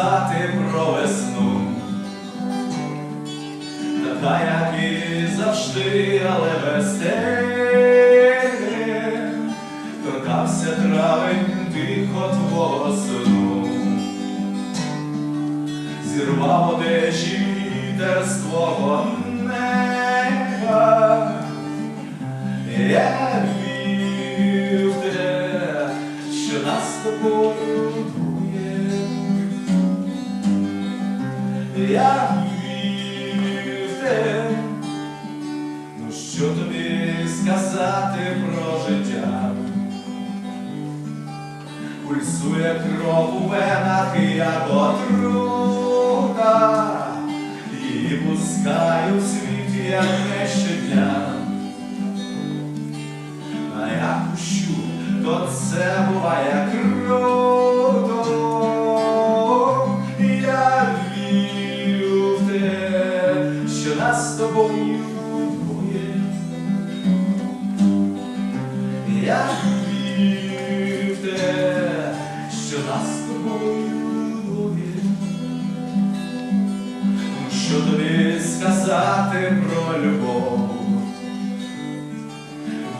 сказати про весну. Така, як і завжди, але тебе торкався травень тихо твого сну. Зірвав одежі вітер з твого неба. Я Я вірю ну що тобі сказати про життя? Пульсує кров у венах, як отрута, і пускаю в світ, як не щодня. А я пущу, то це буває круто. Тобі сказати про любов?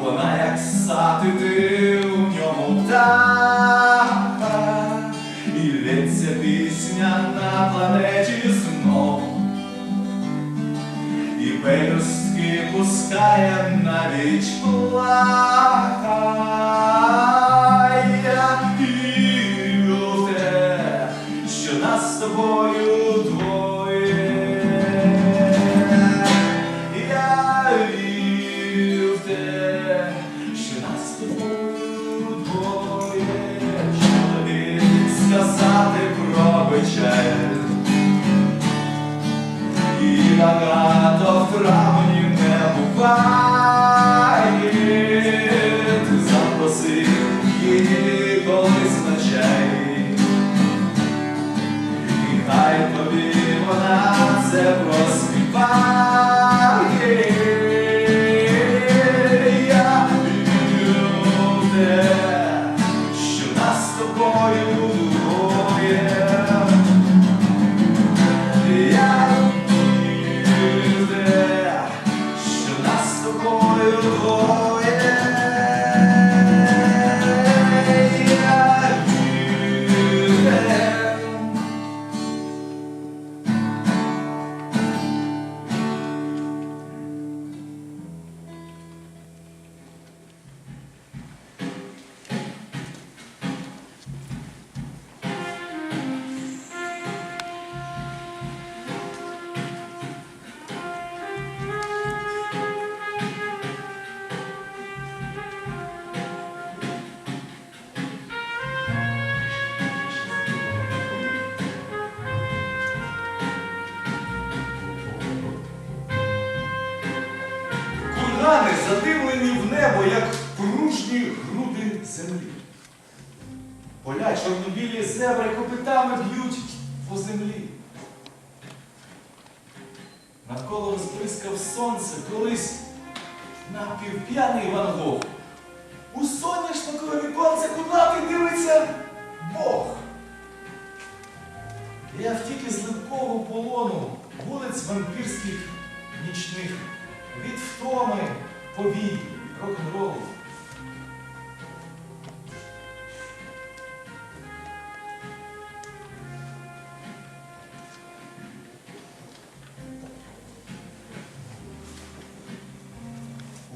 Вона як сад, і ти у ньому птаха, і лється пісня на планеті знов, і пелюстки пускає навіть вірю в те, що нас з тобою тобою задивлені в небо, як пружні груди землі. Поля чорнобілі зебри копитами б'ють по землі. Навколо розблискав сонце колись напівп'яний Ван Гог. У соняшникове віконце куди дивиться Бог. Я втік із липкого полону вулиць вампірських нічних від втоми, повій, рок-н-ролу.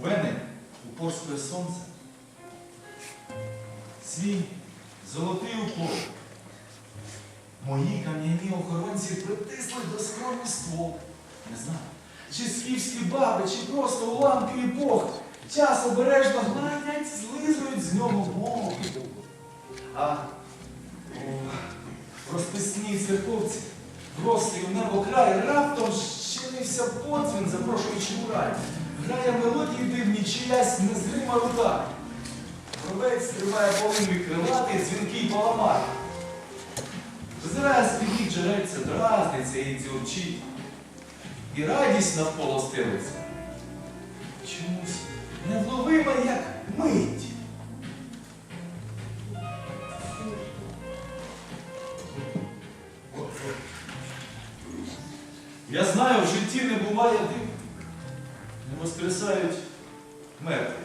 Вени упорствує сонце, свій золотий упор. Мої кам'яні охоронці притисли до скроні ствол. Не знаю, чи скіфські баби, чи просто уламки епох. Час обережно гладять, злизують з нього мову. А розписні церковці, просто в небо край, раптом щинився подзвін, запрошуючи у рай. Грає мелодії дивні, чиясь незрима рука. Гробець триває полинний крилатий, дзвінкий паламар. Зраз підніг джерельце, дразниться і дзюрчить. І радість навколо стелиться. Чомусь невловима, як мить. Я знаю, в житті не буває див. Не воскресають мертвих.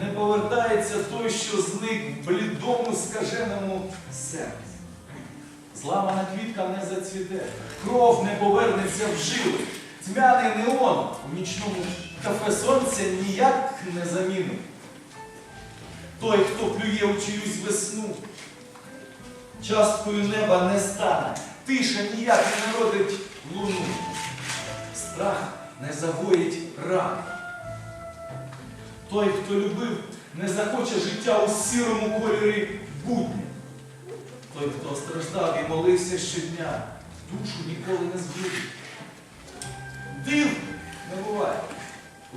Не повертається той, що зник в блідому скаженому серці. Зламана квітка не зацвіте, кров не повернеться в жилу. Тьмяний неон у нічному кафе сонця ніяк не замінить. Той, хто плює у чиюсь весну, часткою неба не стане, тиша ніяк не народить луну. Страх не загоїть ран. Той, хто любив, не захоче життя у сірому кольорі будня. Той, хто страждав і молився щодня, душу ніколи не збудить. Див не буває.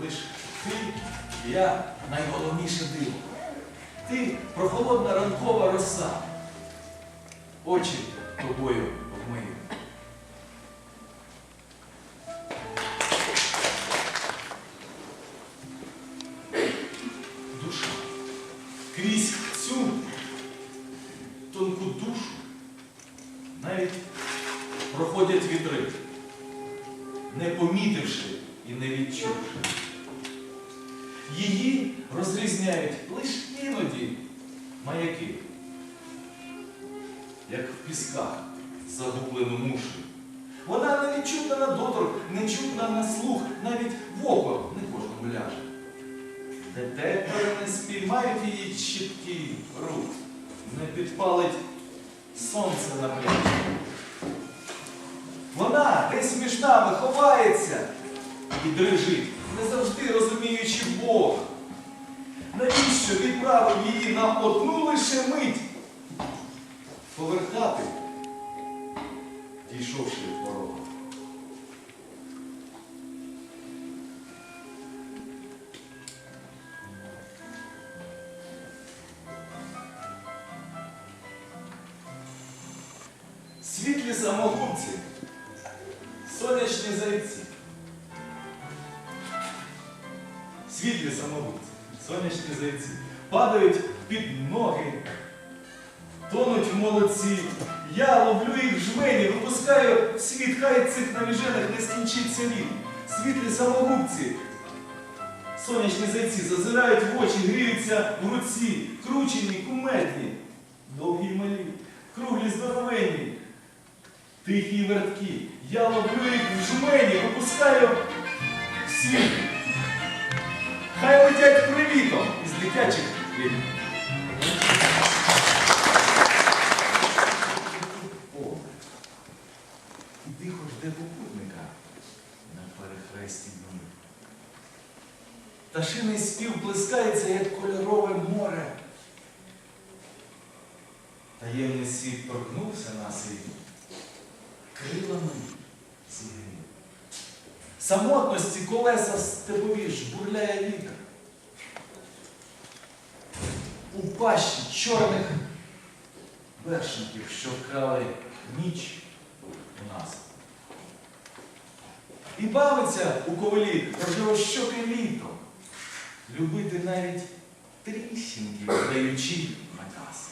Лиш ти я найголовніше диво. Ти прохолодна ранкова роса. Очі тобою обмию. Помітивши і не відчувши. Її розрізняють лише іноді маяки, як в пісках загублену мушу. Вона не відчутна на дотор, не чутна на слух, навіть в око не кожному ляже. Детектори не спіймають її чіткий рух, не підпалить сонце на пляжі. Десь між нами ховається і дрижить, не завжди розуміючи Бога. Навіщо відправив її на одну лише мить повертати, дійшовши в порогу? Світлі самогубці, сонячні зайці. Світлі самогубці, сонячні зайці. Падають під ноги, тонуть в молодці. Я ловлю їх в жмені, випускаю світ, хай цих навіжених не скінчиться він. Світлі самогубці, сонячні зайці зазирають в очі, гріються в руці, кручені, кумедні, довгі й малі, круглі здоровенні. Тихі й верткі. Я ловлю їх в жмені, випускаю в світ. Хай летять привітом із дитячих літ. О, іди хоч де попутника на перехресті днів. Пташиний спів блискається, як кольорове море. Таємний світ торкнувся нас і крилами зігрів. Самотності колеса степові жбурляє вітер. У пащі чорних вершників, що вкрали ніч у нас. І бавиться у ковалі рожевощоке літо, любити навіть трісіньки, даючи наказ.